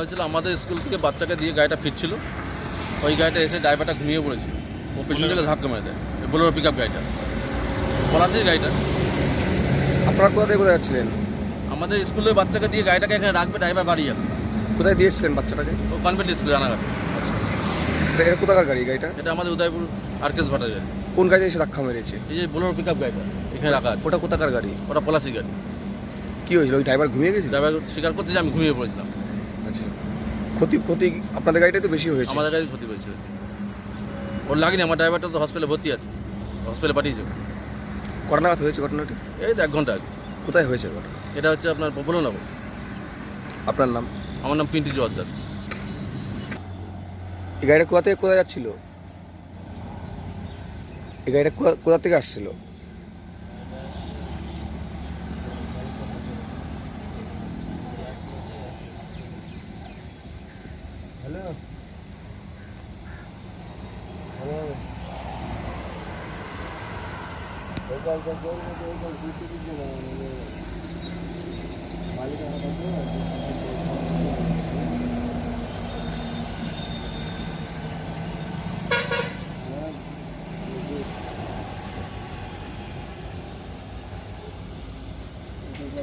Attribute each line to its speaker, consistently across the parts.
Speaker 1: হয়েছিল আমাদের স্কুল থেকে বাচ্চাকে দিয়ে গাড়িটা ফিরছিল। ওই গাড়িটা এসে ড্রাইভারটা ঘুমিয়ে পড়েছিল ও পেছন থেকে ধাক্কা মেরে দেয়। বোলোরো পিক আপ গাড়িটা। পলাশির গাড়িটা।
Speaker 2: আপনারা কোথা থেকে কোথায় যাচ্ছিলেন?
Speaker 1: আমাদের স্কুলের বাচ্চাকে দিয়ে গাড়িটাকে এখানে রাখবে ড্রাইভার বাড়ি যাবে।
Speaker 2: কোথায় দিয়ে এসেছিলেন বাচ্চাটাকে?
Speaker 1: ও কনভেন্ট স্কুলে রানাঘাট।
Speaker 2: এটা এটা কোথাকার গাড়ি গাড়িটা?
Speaker 1: এটা আমাদের উদয়পুর আরকেস ভাটার গাড়ি।
Speaker 2: কোন গাড়িতে এসে ধাক্কা মেরেছে?
Speaker 1: এই যে বোলোরো পিক আপ গাড়িটা এখানে রাখা আছে।
Speaker 2: ওটা কোথাকার গাড়ি?
Speaker 1: ওটা পলাশির গাড়ি।
Speaker 2: কী হয়েছিল? ওই ড্রাইভার ঘুমিয়ে গেছে
Speaker 1: ড্রাইভার স্বীকার করছে যে আমি ঘুমিয়ে পড়েছিলাম।
Speaker 2: আচ্ছা ক্ষতি ক্ষতি আপনাদের গাড়িটাই তো বেশি হয়েছে।
Speaker 1: আমাদের গাড়ি ক্ষতি হয়েছে হয়েছে। ওর লাগেনি আমার ড্রাইভারটা তো হসপিটালে ভর্তি আছে। হসপিটালে পাঠিয়েছে।
Speaker 2: কটা নাগাদ হয়েছে ঘটনাটি?
Speaker 1: এই তো এক ঘণ্টা আগে।
Speaker 2: কোথায় হয়েছে ঘটনা?
Speaker 1: এটা হচ্ছে আপনার বলুন না
Speaker 2: আপনার নাম?
Speaker 1: আমার নাম পিন্টি জোয়ারদার।
Speaker 2: এই গাড়িটা কোথা থেকে কোথায় যাচ্ছিল? এই গাড়িটা কোথা থেকে আসছিল?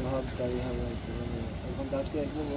Speaker 3: ভাব গাড়ি হবে মানে এখন তাকে একদম